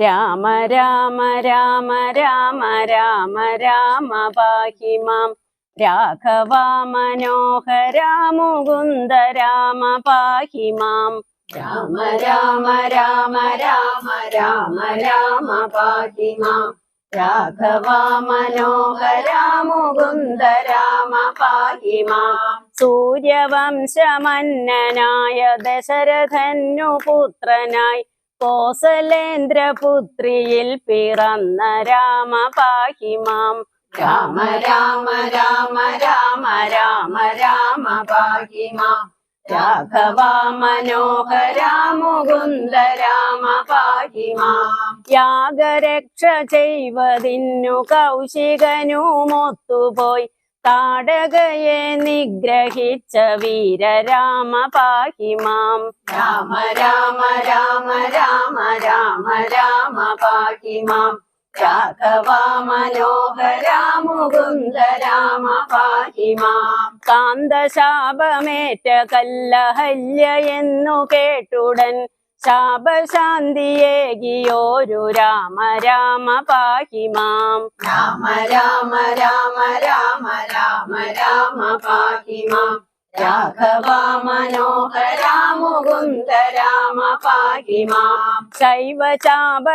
രാമ രാമ രാമ രാമ രാമ രാമ പാഹി മാം. രാഘവ മനോഹര മുകുന്ദ രാമ പാഹി മാം. രാമ രാമ രാമ രാമ രാമ രാമ പാഹി മാം. രാഘവ മനോഹര മുകുന്ദ രാമ പാഹി മാം. സൂര്യവംശമന്നനായ ദശരഥനു പുത്രനായി കോസലേന്ദ്രപുത്രിയിൽ പിറന്ന രാമ പാഹിമാം രാമ രാമ രാമ രാമ രാമ രാമ പാഹിമാം. രാഘവ മനോഹര മുകുന്ദ രാമ പാഹിമാം. യാഗരക്ഷ ചെയ്വതിന്നു കൗശികനുമൊത്തുപോയി. താടകയെ നിഗ്രഹിച്ച വീരരാമ പാഹി മാം. രാമ രാമ രാമ രാമ രാമ രാമ പാഹി മാം. രാഘവ മനോഹര മുകുന്ദ രാമ പാഹി മാം. കാന്തശാപമേറ്റ കല്ലഹല്യ എന്നു കേട്ടുടൻ ശാപശാന്തിയേകിയോരു രാമ രാമ പാഹി മാം. രാമ രാമ രാമ രാമ രാമ രാമ പാഹി മാം. രാഘവ മനോഹര മുകുന്ദ രാമ പാഹി മാം. ശൈവചാപഖണ്ഡനം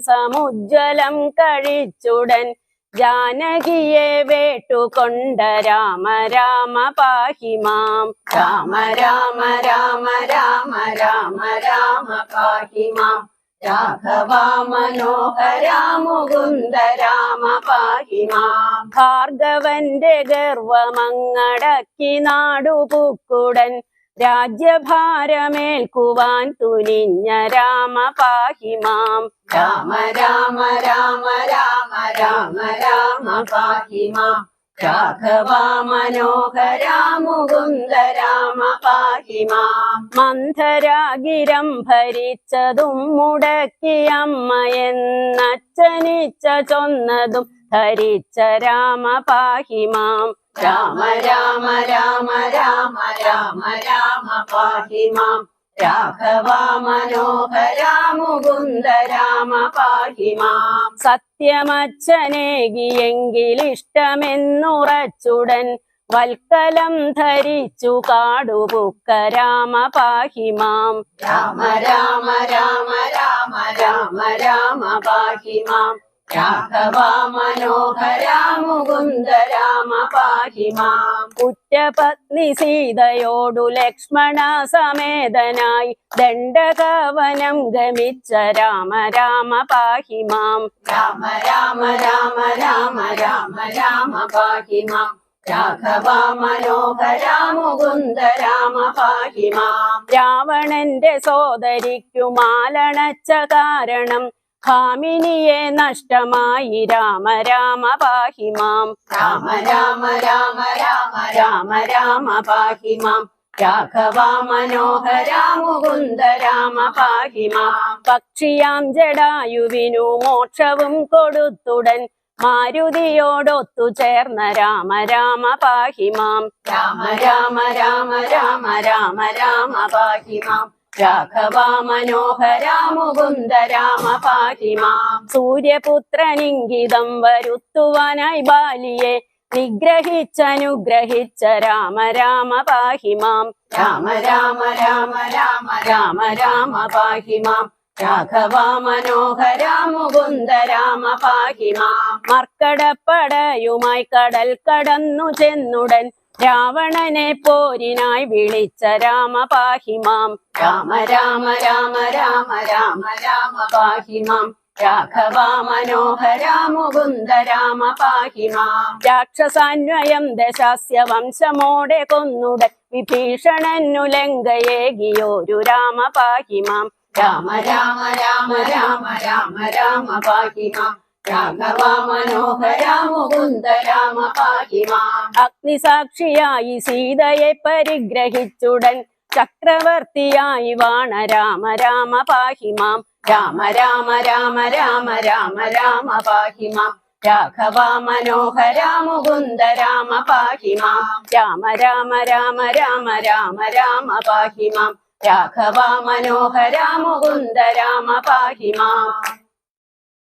സമുജ്വലം കഴിച്ചുടൻ ജാനകിയെ വേട്ടുകൊണ്ട രാമ രാമ പാഹിമാം രാമ രാമ രാമ രാമ രാമ രാമ പാഹിമാം മനോഹര മുകുന്ദ രാമ പാഹിമാം ഭാർഗവന്റെ ഗർവമങ്ങടക്കി നാടുപൂക്കുടൻ രാജ്യഭാരമേൽക്കുവാൻ തുനിഞ്ഞ രാമ പാഹിമാം രാമ രാമ രാമ രാമ രാമ പാഹി മാം രാഘവ മനോഹര പാഹി മാം മന്ധരാഗിരം ഭരിച്ചതും മുടക്കിയമ്മയെന്നച്ചനിച്ച ചൊന്നതും ധരിച്ച രാമ പാഹി മാം രാമ രാമ രാമ രാമ രാമ രാമ പാഹി മാം രാഘവ മനോഹര മുകുന്ദ രാമ പാഹി മാം സത്യമച്ഛനേകിയെങ്കിലിഷ്ടമെന്നുറച്ചുടൻ വൽക്കലം ധരിച്ചു കാടുപുക്ക രാമ പാഹി മാം രാമ രാമ രാമ രാമ രാമ രാമ പാഹി മാം മനോഹരാമുകുന്ദ മനോഹര മുകുന്ദ രാമ പാഹി മാം ഉറ്റപത്നി സീതയോടു ലക്ഷ്മണ സമേതനായി ദണ്ഡകവനം ഗമിച്ച രാമ രാമ പാഹി മാം. രാമ രാമ രാമ രാമ രാമ രാമ പാഹി മാം. രാഘവ മനോഹര മുകുന്ദ രാമ പാഹി മാം. രാവണന്റെ സോദരിക്കു മാലണച്ച കാരണം ഭാമിനിയെ നഷ്ടമായി രാമ രാമ പാഹിമാം രാമ രാമ രാമ രാമ രാമ രാമ പാഹിമാം രാഘവ മനോഹര മുകുന്ദ രാമ പാഹിമാം പക്ഷിയാം ജടായുവിനു മോക്ഷവും കൊടുത്തുടൻ മാരുതിയോടൊത്തു ചേർന്ന രാമ രാമ പാഹിമാം രാമ രാമ രാമ രാമ രാമ രാമ പാഹി മാം രാഘവ മനോഹര മുകുന്ദ രാമ പാഹിമാം സൂര്യപുത്രനിംഗിതം വരുത്തുവാനായി ബാലിയെ നിഗ്രഹിച്ചനുഗ്രഹിച്ച രാമ രാമ പാഹിമാം രാമ രാമ രാമ രാമ രാമ രാമ പാഹിമാം രാഘവാ മനോഹര മുകുന്ദ രാമ പാഹിമാം മർക്കടപ്പടയുമായി കടൽ കടന്നു ചെന്നുടൻ രാവണനെ പോരിനായി വിളിച്ച രാമ പാഹിമാം രാമ രാമ രാമ രാമ രാമ രാമ പാഹിമാം രാഘവ രാക്ഷസാന്വയം ദശാസ്യ വംശമോടെ കൊന്നുടൻ വിഭീഷണനു ലങ്കയേകിയോരു രാമ പാഹിമാം രാമ രാമ രാമ രാമ രാമ രാമ പാഹി അഗ്നിസാക്ഷിയായി സീതയെ പരിഗ്രഹിച്ചുടൻ ചക്രവർത്തിയായി വാണ രാമ രാമ പാഹിമാം രാമ രാമ രാമ രാമ രാമ രാമ പാഹിമാം രാഘവ മനോഹര മുകുന്ദ രാമ പാഹിമാം രാമ രാമ രാമ രാമ രാമ രാമ പാഹിമാം രാഘവ മനോഹര മുകുന്ദ രാമ പാഹി മാം